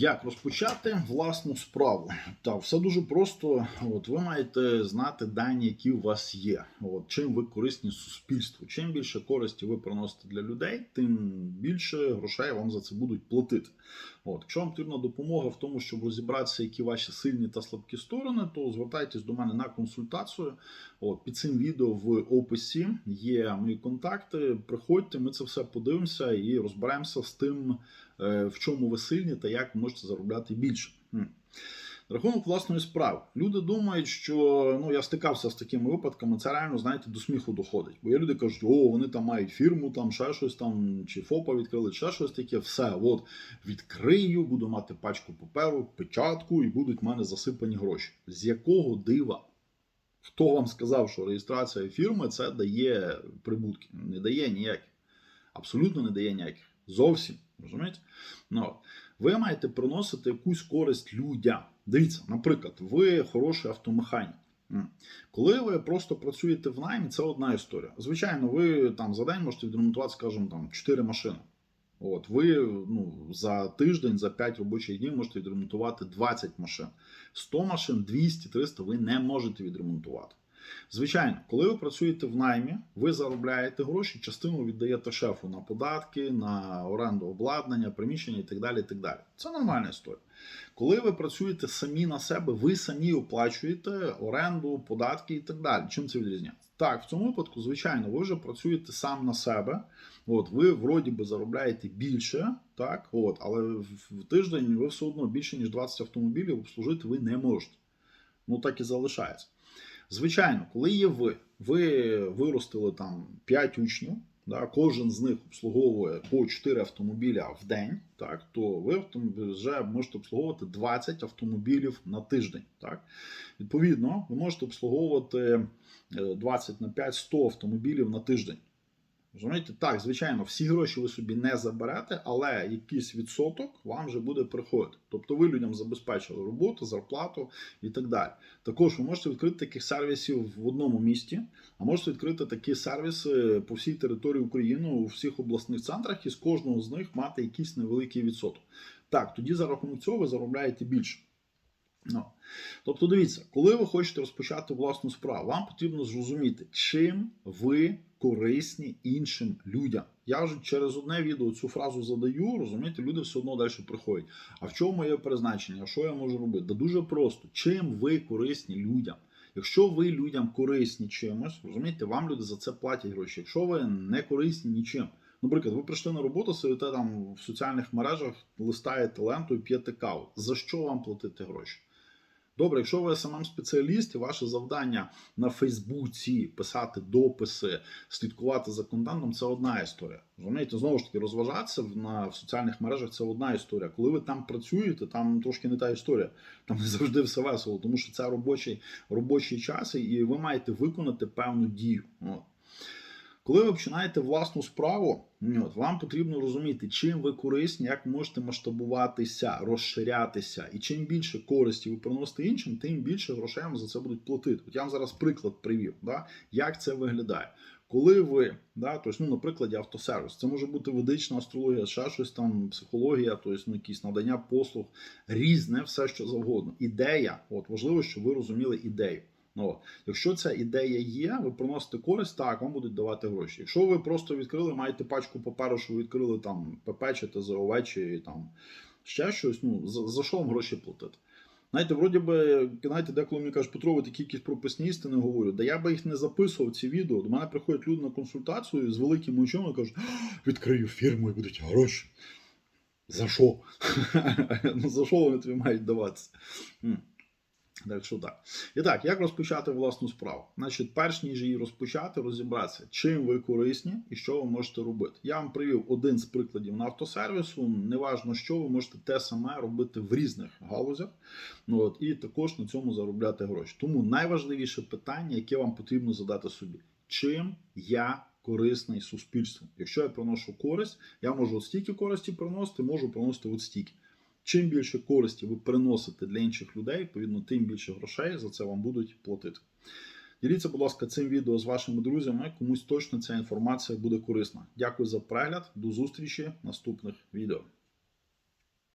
Як розпочати власну справу? Та все дуже просто. От ви маєте знати дані, які у вас є. От чим ви корисні суспільству. Чим більше користі ви приносите для людей, тим більше грошей вам за це будуть платити. От, якщо вам потрібна допомога в тому, щоб розібратися, які ваші сильні та слабкі сторони, то звертайтесь до мене на консультацію. От під цим відео в описі є мої контакти. Приходьте, ми це все подивимося і розберемося з тим, в чому ви сильні та як ви можете заробляти більше. Рахунок власної справи. Люди думають, що ну я стикався з такими випадками, це реально, знаєте, до сміху доходить. Бо є люди кажуть, о, вони там мають фірму, там ще щось там, чи ФОПа відкрили, ще щось таке. Все, от відкрию, буду мати пачку паперу, печатку, і будуть в мене засипані гроші. З якого дива? Хто вам сказав, що реєстрація фірми це дає прибутки? Не дає ніяких. Абсолютно не дає ніяких. Зовсім. Розумієте? Ну, ви маєте приносити якусь користь людям. Дивіться, наприклад, ви хороший автомеханік. Коли ви просто працюєте в наймі, це одна історія. Звичайно, ви там за день можете відремонтувати, скажімо, там 4 машини. От, ви ну, за тиждень, за 5 робочих днів можете відремонтувати 20 машин. 100 машин, 200, 300 ви не можете відремонтувати. Звичайно, коли ви працюєте в наймі, ви заробляєте гроші, частину віддаєте шефу на податки, на оренду обладнання, приміщення і так далі. І так далі. Це нормальна історія. Коли ви працюєте самі на себе, ви самі оплачуєте оренду, податки і так далі. Чим це відрізняється? Так, в цьому випадку, звичайно, ви вже працюєте сам на себе. От, ви вроді би заробляєте більше, так, от, але в тиждень ви все одно більше, ніж 20 автомобілів обслужити ви не можете. Ну так і залишається. Звичайно, коли є ви, ви виростили там 5 учнів, да, кожен з них обслуговує по 4 автомобіля в день, так, то ви вже можете обслуговувати 20 автомобілів на тиждень. Так. Відповідно, ви можете обслуговувати е, 20 на 5 100 автомобілів на тиждень. Розумієте? Так, звичайно, всі гроші ви собі не заберете, але якийсь відсоток вам вже буде приходити. Тобто ви людям забезпечили роботу, зарплату і так далі. Також ви можете відкрити таких сервісів в одному місті, а можете відкрити такі сервіси по всій території України у всіх обласних центрах і з кожного з них мати якийсь невеликий відсоток. Так, тоді за рахунок цього ви заробляєте більше. Ну. Тобто, дивіться, коли ви хочете розпочати власну справу, вам потрібно зрозуміти, чим ви корисні іншим людям. Я вже через одне відео цю фразу задаю, розумієте, люди все одно далі приходять. А в чому моє призначення? Що я можу робити? Да дуже просто. Чим ви корисні людям? Якщо ви людям корисні чимось, розумієте, вам люди за це платять гроші. Якщо ви не корисні нічим. Наприклад, ви прийшли на роботу, сидите там в соціальних мережах, листаєте ленту і п'єте каву. За що вам платити гроші? Добре, якщо ви smm спеціаліст, і ваше завдання на Фейсбуці писати дописи, слідкувати за контентом, це одна історія. Розумієте, знову ж таки, розважатися на в соціальних мережах це одна історія. Коли ви там працюєте, там трошки не та історія. Там не завжди все весело, тому що це робочий, робочий час, і ви маєте виконати певну дію. От. Коли ви починаєте власну справу, вам потрібно розуміти, чим ви корисні, як можете масштабуватися, розширятися. І чим більше користі ви приносите іншим, тим більше грошей вам за це будуть платити. От я вам зараз приклад привів, да, як це виглядає. Коли ви, да, тобто, ну, на прикладі автосервіс, це може бути ведична астрологія, ще щось там, психологія, тобто, ну, якісь надання послуг, різне, все що завгодно. Ідея, от важливо, щоб ви розуміли ідею. Ну. Якщо ця ідея є, ви приносите користь, так, вам будуть давати гроші. Якщо ви просто відкрили, маєте пачку паперу, що ви відкрили там ПП чи ТЗОВ, чи там ще щось, ну за, за що вам гроші платити? Знаєте, вроді би, знаєте, деколи мені кажуть, Петро, ви такі якісь прописні істини говорю. Да я би їх не записував ці відео. До мене приходять люди на консультацію з великими очима і кажуть, відкрию фірму і будуть гроші. За що? ну за що вони тобі мають даватися? Так що так. І так, як розпочати власну справу? Значить, перш ніж її розпочати, розібратися, чим ви корисні і що ви можете робити. Я вам привів один з прикладів на автосервісу. Неважно, що ви можете те саме робити в різних галузях. Ну, от, і також на цьому заробляти гроші. Тому найважливіше питання, яке вам потрібно задати собі: чим я корисний суспільству? Якщо я приношу користь, я можу от стільки користі приносити, можу приносити от стільки. Чим більше користі ви приносите для інших людей, відповідно, тим більше грошей за це вам будуть платити. Діліться, будь ласка, цим відео з вашими друзями. Комусь точно ця інформація буде корисна. Дякую за перегляд. До зустрічі в наступних відео.